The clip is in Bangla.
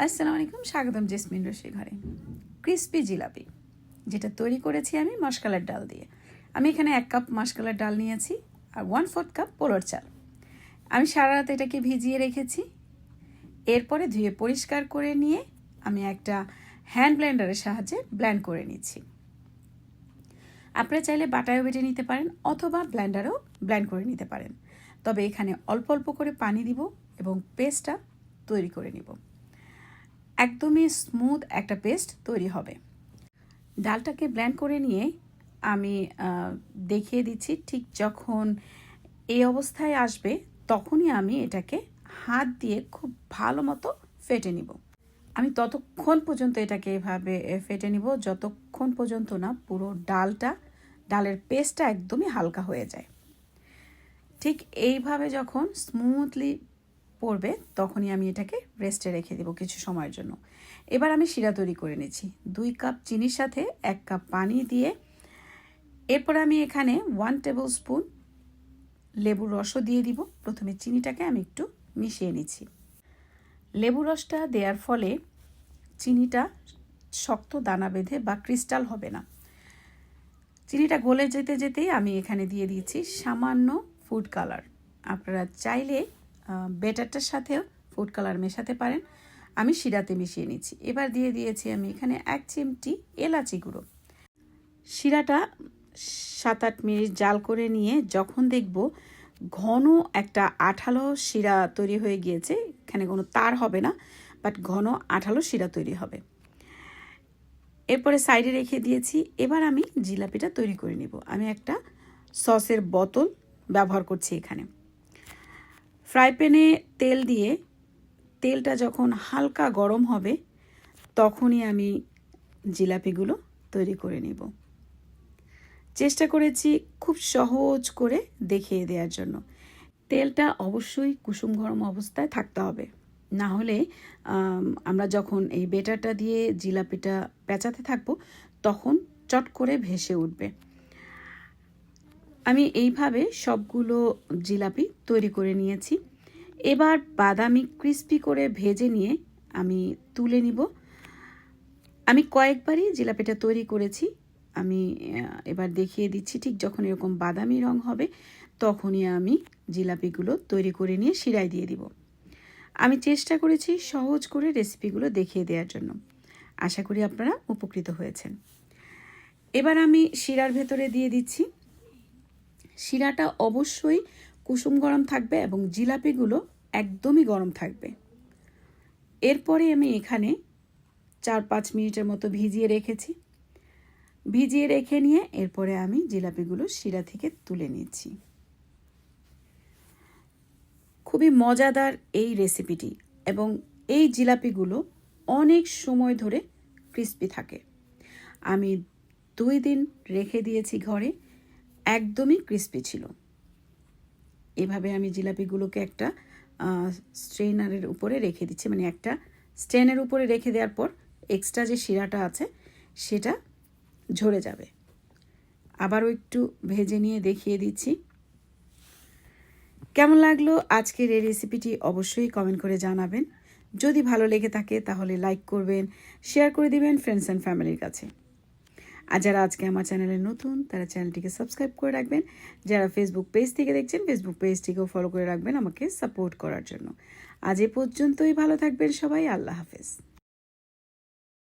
আসসালামু আলাইকুম, স্বাগতম জেসমিন রশি ঘরে। ক্রিস্পি জিলাপি, যেটা তৈরি করেছি আমি মাসকালার ডাল দিয়ে। আমি এখানে এক কাপ মাসকালার ডাল নিয়েছি আর ওয়ান ফোর্থ কাপ পোলোর চাল। আমি সারা রাত এটাকে ভিজিয়ে রেখেছি। এরপরে ধুয়ে পরিষ্কার করে নিয়ে আমি একটা হ্যান্ড ব্লেন্ডারের সাহায্যে ব্ল্যান্ড করে নিচ্ছি। আপনারা চাইলে বাটায়ও বেটে নিতে পারেন অথবা ব্ল্যান্ডারও ব্ল্যান্ড করে নিতে পারেন। তবে এখানে অল্প অল্প করে পানি দিব এবং পেস্টটা তৈরি করে নিব। একদমই স্মুথ একটা পেস্ট তৈরি হবে। ডালটাকে ব্ল্যান্ড করে নিয়ে আমি দেখিয়ে দিচ্ছি ঠিক যখন এই অবস্থায় আসবে তখনই আমি এটাকে হাত দিয়ে খুব ভালো মতো ফেটে নিব। আমি ততক্ষণ পর্যন্ত এটাকে এভাবে ফেটে নিব, যতক্ষণ পর্যন্ত না পুরো ডালটা, ডালের পেস্টটা একদমই হালকা হয়ে যায়। ঠিক এইভাবে যখন স্মুথলি পড়বে, তখনই আমি এটাকে রেস্টে রেখে দেবো কিছু সময়ের জন্য। এবার আমি শিরা তৈরি করে নিচ্ছি। দুই কাপ চিনির সাথে এক কাপ পানি দিয়ে এরপর আমি এখানে ওয়ান টেবিল স্পুন লেবুর রসও দিয়ে দিব। প্রথমে চিনিটাকে আমি একটু মিশিয়ে নিচ্ছি। লেবু রসটা দেওয়ার ফলে চিনিটা শক্ত দানা বেঁধে বা ক্রিস্টাল হবে না। চিনিটা গলে যেতে যেতেই আমি এখানে দিয়ে দিয়েছি সামান্য ফুড কালার আপনারা চাইলে বেটারটার সাথেও ফুড কালার মেশাতে পারেন। আমি শিরাতে মিশিয়ে নিচ্ছি। এবার দিয়ে দিয়েছি আমি এখানে এক চিমটি এলাচি গুঁড়ো। শিরাটা সাত আট মিনিট জাল করে নিয়ে যখন দেখব ঘন একটা আঠালো শিরা তৈরি হয়ে গিয়েছে, এখানে কোনো তার হবে না বাট ঘন আঠালো শিরা তৈরি হবে। এরপরে সাইডে রেখে দিয়েছি। এবার আমি জিলাপিটা তৈরি করে নিব। আমি একটা সসের বোতল ব্যবহার করছি এখানে। ফ্রাই প্যানে তেল দিয়ে তেলটা যখন হালকা গরম হবে, তখনই আমি জিলাপিগুলো তৈরি করে নিব। চেষ্টা করেছি খুব সহজ করে দেখিয়ে দেওয়ার জন্য। তেলটা অবশ্যই কুসুম গরম অবস্থায় থাকতে হবে। না হলে আমরা যখন এই বেটারটা দিয়ে জিলাপিটা পেঁচাতে থাকব, তখন চট করে ভেসে উঠবে। আমি এইভাবে সবগুলো জিলাপি তৈরি করে নিয়েছি। এবার বাদামি ক্রিস্পি করে ভেজে নিয়ে আমি তুলে নিব। আমি কয়েকবারই জিলাপিটা তৈরি করেছি। আমি এবার দেখিয়ে দিচ্ছি ঠিক যখন এরকম বাদামি রং হবে, তখনই আমি জিলাপিগুলো তৈরি করে নিয়ে শিরায় দিয়ে দিব। আমি চেষ্টা করেছি সহজ করে রেসিপিগুলো দেখিয়ে দেওয়ার জন্য। আশা করি আপনারা উপকৃত হয়েছেন। এবার আমি শিরার ভেতরে দিয়ে দিচ্ছি। শিরাটা অবশ্যই কুসুম গরম থাকবে এবং জিলাপিগুলো একদমই গরম থাকবে। এরপরে আমি এখানে চার পাঁচ মিনিটের মতো ভিজিয়ে রেখেছি। ভিজিয়ে রেখে নিয়ে এরপরে আমি জিলাপিগুলো শিরা থেকে তুলে নিয়েছি খুবই মজাদার এই রেসিপিটি এবং এই জিলাপিগুলো অনেক সময় ধরে ক্রিস্পি থাকে। আমি দুই দিন রেখে দিয়েছি ঘরে, একদমই ক্রিস্পি ছিল। এভাবে আমি জিলাপিগুলোকে একটা স্ট্রেনারের উপরে রেখে দিচ্ছি। মানে একটা স্ট্রেনের উপরে রেখে দেওয়ার পর এক্সট্রা যে শিরাটা আছে, সেটা ঝরে যাবে। আবারও একটু ভেজে নিয়ে দেখিয়ে দিচ্ছি। কেমন লাগল আজকের এই রেসিপিটি অবশ্যই কমেন্ট করে জানাবেন। যদি ভালো লেগে থাকে তাহলে লাইক করবেন শেয়ার করে দিবেন ফ্রেন্ডস অ্যান্ড ফ্যামিলির কাছে। আর যারা আজকে আমার চ্যানেলে নতুন, তারা চ্যানেলটিকে সাবস্ক্রাইব করে রাখবেন। যারা ফেসবুক পেজ থেকে দেখছেন ফেসবুক পেজটিকেও ফলো করে রাখবেন আমাকে সাপোর্ট করার জন্য। আজ এ পর্যন্তই ভালো থাকবেন সবাই, আল্লাহ হাফেজ।